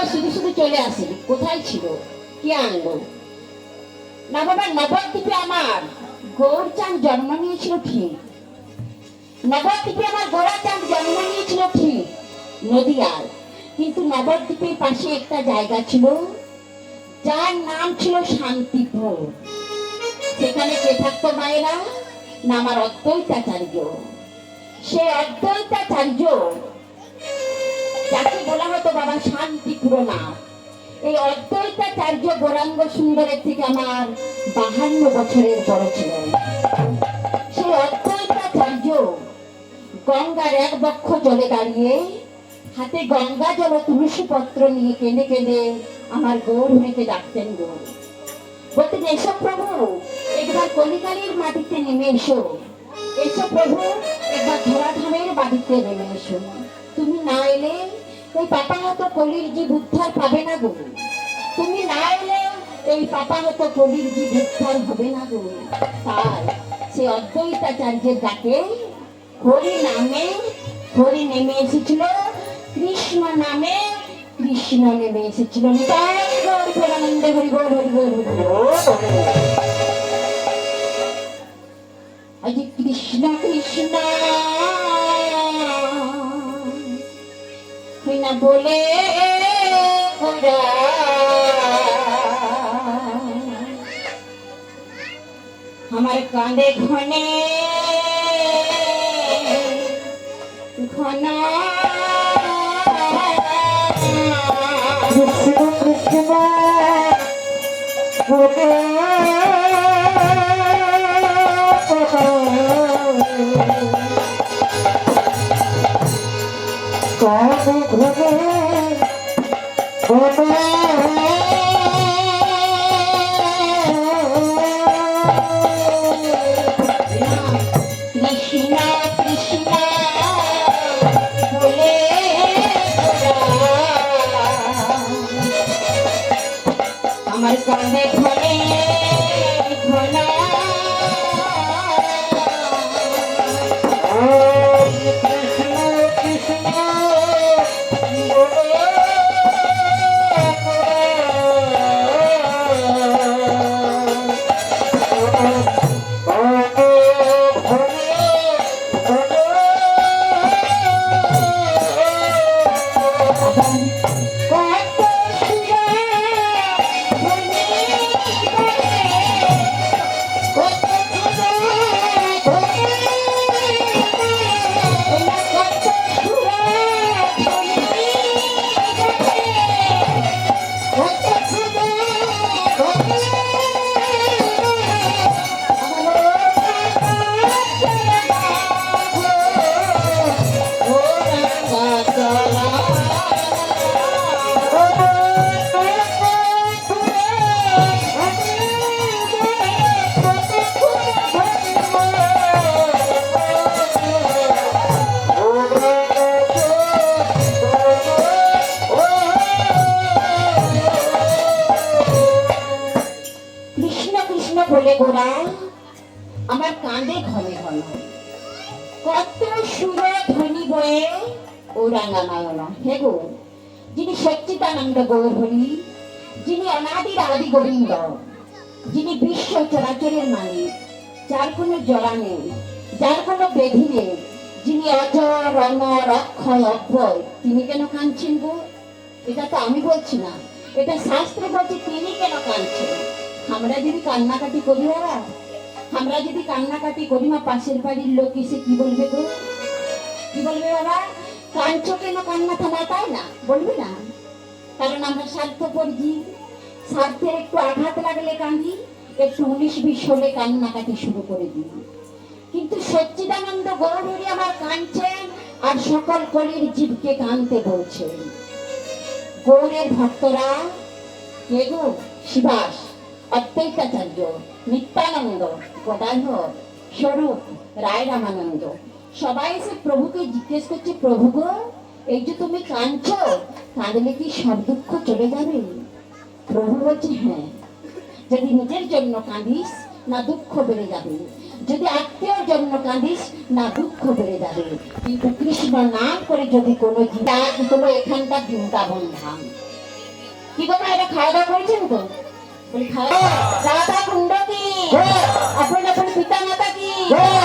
বাবা শুধু শুধু চলে আসে। কোথায় ছিল? কে আনলো? না বাবা নবদ্বীপে আমার। গৌরচাঁদ জন্ম নিয়েছিল ঠিক। নবদ্বীপে আমার গোড়াচাঁদ জন্ম নিয়েছিল ঠিক। নদিয়ার কিন্তু নবদ্বীপের পাশে একটা জায়গা ছিল, যার নাম ছিল শান্তিপুর। সেখানে কে থাকতো মায়েরা না আমার অদ্বৈতাচার্য। সে অদ্বৈতাচার্য বাবা শান্তিপুর না এই অদ্বৈতাচার্য গৌরাঙ্গ সুন্দরের থেকে আমার বাহান্ন বছরের বড় ছিলেন সেই অদ্বৈতাচার্য গঙ্গার এক বক্ষ জলে দাঁড়িয়ে, হাতে গঙ্গা জল তুলসী পত্র নিয়ে কেঁদে কেঁদে আমার গৌর মেয়েকে ডাকতেন গো বলতেন এসো প্রভু, একবার কলিকালীর মাটিতে নেমে এসো। এসো প্রভু, একবার ধরাধামের বাড়িতে নেমে এসো। তুমি না এলে ওই পাপা হতো কলির জীব উদ্ধার পাবে না গো। তুমি না এলে এই পাপা হতো কলির জীব উদ্ধার হবে না গো। তাই সে অদ্বৈতাচার্যের ডাকে হরি নামে, হরি নেমে এসেছিল, কৃষ্ণ নামে, কৃষ্ণ নেমে এসেছিল। নিতাই গৌর হরি গৌর হরি গৌর। কৃষ্ণ কৃষ্ণ না বলে আমার কাঁধে ঘনে ঘন কৃষ্ণ কানে আমার কাঁধে ঘনে ঘন কৃষ্ণ কৃষ্ণ বলে গোরা, আমার কাঁধে ঘনে ঘন কত সুর ধ্বনি বয়ে ও রাঙ্গানায়না হে গো, যিনি সচ্চিদানন্দ গৌর যিনি অনাদির আদি গোবিন্দ, যিনি বিশ্ব চরাচরের মালিক, যার কোনো জরা নেই, যার কোনো বেধি নেই, যিনি অজর রমর অক্ষয় অভয় তিনি কেন কাঁদছেন গো? এটা তো আমি বলছি না, এটা শাস্ত্রে বলছে তিনি কেন কাঁদছেন? আমরা যদি কান্নাকাটি করি, বাবা, আমরা যদি কান্নাকাটি করি, মা, পাশের বাড়ির লোক এসে কি বলবে গো? কি বলবে, বাবা? কাঁদছো কেন কান্না থামা তাই না, বলবি না? কারণ আমরা স্বার্থপর জীব। স্বার্থের একটু আঘাত লাগলে কাঁদি একটু উনিশ বিশ হলে কান্নাকাটি শুরু করে দিই। কিন্তু সচ্চিদানন্দ গৌরী আমার কাঁদছেন আর সকল কলির জীবকে কাঁদতে বলছেন। গৌরের ভক্তরা কেগু শিবাস। অদ্বৈতাচার্য নিত্যানন্দ গদাধর স্বরূপ রায় রামানন্দ সবাই এসে প্রভুকে জিজ্ঞেস করছে প্রভু গো এই যে তুমি কাঁদছো কাঁদলে কি সব দুঃখ চলে যাবে প্রভু বলছে হ্যাঁ যদি নিজের জন্য কাঁদিস না দুঃখ বেড়ে যাবে যদি আত্মীয়র জন্য কাঁদিস না দুঃখ বেড়ে যাবে কিন্তু কৃষ্ণ নাম করে যদি কোনো জিনিস এখানকার বৃন্দাবন ধাম কি বলো এটা খাওয়া দাওয়া করেছেন তো বলি খাওয়া রাধা কুণ্ড কি হ্যাঁ। আপন আপন পিতা মাতা কি হ্যাঁ।